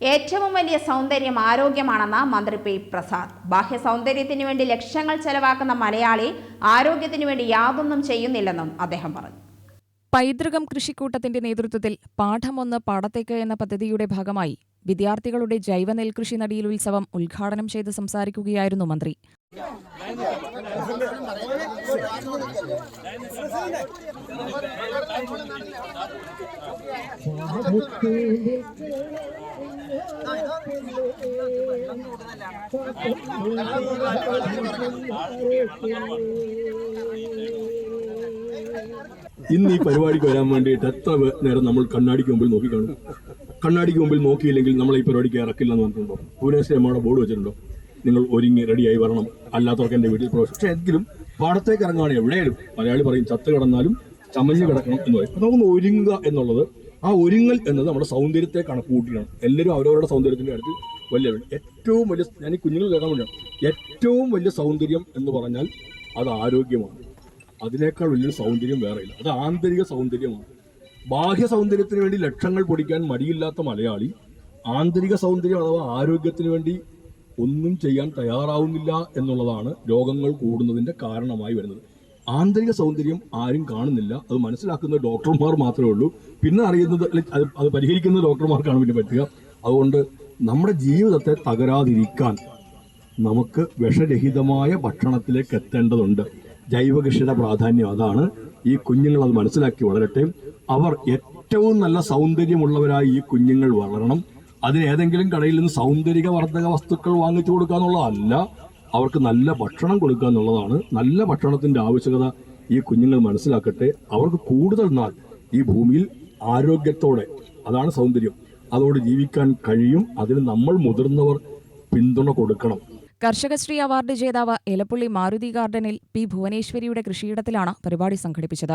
ഏറ്റവും വലിയ സൗന്ദര്യം ആരോഗ്യമാണെന്ന് മന്ത്രി പി പ്രസാദ്. ബാഹ്യ സൗന്ദര്യത്തിന് വേണ്ടി ലക്ഷങ്ങൾ ചെലവാക്കുന്ന മലയാളി ആരോഗ്യത്തിന് വേണ്ടി യാതൊന്നും ചെയ്യുന്നില്ലെന്നും അദ്ദേഹം പറഞ്ഞു. പൈതൃകം കൃഷിക്കൂട്ടത്തിന്റെ നേതൃത്വത്തിൽ പാഠമൊന്ന് പാടത്തേക്ക് എന്ന പദ്ധതിയുടെ ഭാഗമായി വിദ്യാർത്ഥികളുടെ ജൈവ നെൽകൃഷി നടിയിൽ ഉത്സവം ഉദ്ഘാടനം ചെയ്ത് സംസാരിക്കുകയായിരുന്നു മന്ത്രി. ഇന്ന് ഈ പരിപാടിക്ക് വരാൻ വേണ്ടിയിട്ട് എത്ര നേരം നമ്മൾ കണ്ണാടിക്ക് മുമ്പിൽ നോക്കി കാണും കണ്ണാടിക്ക് മുമ്പിൽ നോക്കിയില്ലെങ്കിൽ നമ്മൾ ഈ പരിപാടിക്ക് ഇറക്കില്ല എന്ന് പറഞ്ഞിട്ടുണ്ടോ? ഭുവനേശ്വരി അമ്മയുടെ ബോർഡ് വെച്ചിട്ടുണ്ടോ? നിങ്ങൾ ഒരുങ്ങി റെഡിയായി വരണം. അല്ലാത്തവർക്ക് എന്റെ വീട്ടിൽ പ്രവേശനം പക്ഷെ എങ്കിലും പാടത്തേക്ക് ഇറങ്ങുകയാണ് എവിടെയാലും മലയാളി പറയും ചത്ത് കിടന്നാലും ചമഞ്ഞ് കിടക്കണം എന്ന് പറയും. നമുക്ക് ഒരുങ്ങുക എന്നുള്ളത് ആ ഒരുങ്ങൽ എന്നത് നമ്മുടെ സൗന്ദര്യത്തെ കണക്കുകൂട്ടിയാണ് എല്ലാവരും അവരവരുടെ സൗന്ദര്യത്തിന്റെ അടുത്ത് വലിയ ഏറ്റവും വലിയ ഞാൻ ഈ കുഞ്ഞുങ്ങൾ കേൾക്കാൻ വേണ്ടിയാണ്. ഏറ്റവും വലിയ സൗന്ദര്യം എന്ന് പറഞ്ഞാൽ അത് ആരോഗ്യമാണ്. അതിനേക്കാൾ വലിയൊരു സൗന്ദര്യം വേറെയില്ല. അത് ആന്തരിക സൗന്ദര്യമാണ്. ബാഹ്യ സൗന്ദര്യത്തിന് വേണ്ടി ലക്ഷങ്ങൾ പൊടിക്കാൻ മടിയില്ലാത്ത മലയാളി ആന്തരിക സൗന്ദര്യം അഥവാ ആരോഗ്യത്തിന് വേണ്ടി ഒന്നും ചെയ്യാൻ തയ്യാറാവുന്നില്ല എന്നുള്ളതാണ് രോഗങ്ങൾ കൂടുന്നതിന്റെ കാരണമായി വരുന്നത്. ആന്തരിക സൗന്ദര്യം ആരും കാണുന്നില്ല. അത് മനസ്സിലാക്കുന്ന ഡോക്ടർമാർ മാത്രമേ ഉള്ളൂ. പിന്നെ അറിയുന്നത് അത് അത് പരിഹരിക്കുന്ന ഡോക്ടർമാർക്കാണ് പിന്നെ പറ്റുക. അതുകൊണ്ട് നമ്മുടെ ജീവിതത്തെ തകരാതിരിക്കാൻ നമുക്ക് വിഷരഹിതമായ ഭക്ഷണത്തിലേക്ക് എത്തേണ്ടതുണ്ട്. ജൈവകൃഷിയുടെ പ്രാധാന്യം അതാണ്. ഈ കുഞ്ഞുങ്ങൾ അത് മനസ്സിലാക്കി വളരട്ടെ. അവർ ഏറ്റവും നല്ല സൗന്ദര്യമുള്ളവരായി ഈ കുഞ്ഞുങ്ങൾ വളരണം. അതിന് ഏതെങ്കിലും കടയിൽ നിന്ന് സൗന്ദര്യവർദ്ധക വസ്തുക്കൾ വാങ്ങിച്ചു കൊടുക്കുക എന്നുള്ളതല്ല അവർക്ക് നല്ല ഭക്ഷണം കൊടുക്കുക എന്നുള്ളതാണ് നല്ല ഭക്ഷണത്തിന്റെ ആവശ്യകത ഈ കുഞ്ഞുങ്ങൾ മനസ്സിലാക്കട്ടെ. അവർക്ക് കൂടുതൽ നാൾ ഈ ഭൂമിയിൽ ആരോഗ്യത്തോടെ അതാണ് സൗന്ദര്യം. അതോട് ജീവിക്കാൻ കഴിയും. അതിന് നമ്മൾ മുതിർന്നവർ പിന്തുണ കൊടുക്കണം. കർഷകശ്രീ അവാർഡ് ജേതാവ് എലപ്പുള്ളി മാരുതി ഗാർഡനിൽ പി ഭുവനേശ്വരിയുടെ കൃഷിയിടത്തിലാണ് പരിപാടി സംഘടിപ്പിച്ചത്.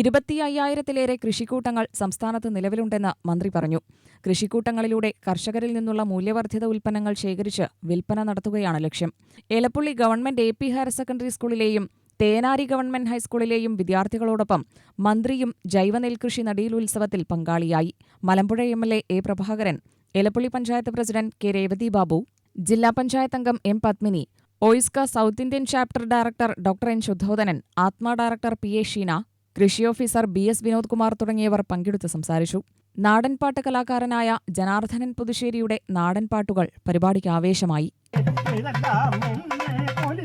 ഇരുപത്തി അയ്യായിരത്തിലേറെ കൃഷിക്കൂട്ടങ്ങൾ സംസ്ഥാനത്ത് നിലവിലുണ്ടെന്ന് മന്ത്രി പറഞ്ഞു. കൃഷിക്കൂട്ടങ്ങളിലൂടെ കർഷകരിൽ നിന്നുള്ള മൂല്യവർദ്ധിത ഉൽപ്പന്നങ്ങൾ ശേഖരിച്ച് വിൽപ്പന നടത്തുകയാണ് ലക്ഷ്യം. Elappully government A P higher secondary സ്കൂളിലെയും Thenari government ഹൈസ്കൂളിലെയും വിദ്യാർത്ഥികളോടൊപ്പം മന്ത്രിയും ജൈവനെൽകൃഷി നടീൽ ഉത്സവത്തിൽ പങ്കാളിയായി. Malampuzha M L A Prabhakaran Elappully panchayat president K Revathi Babu ജില്ലാ പഞ്ചായത്ത് അംഗം M Padmini OISCA South Indian chapter director doctor N Sudhodhanan ATMA director P A Sheena കൃഷി officer B S Vinod Kumar തുടങ്ങിയവർ പങ്കെടുത്ത് സംസാരിച്ചു. നാടൻപാട്ട് കലാകാരനായ ജനാർദ്ദനൻ പുതുശ്ശേരിയുടെ നാടൻപാട്ടുകൾ പരിപാടിക്ക് ആവേശമായി. പൊലി,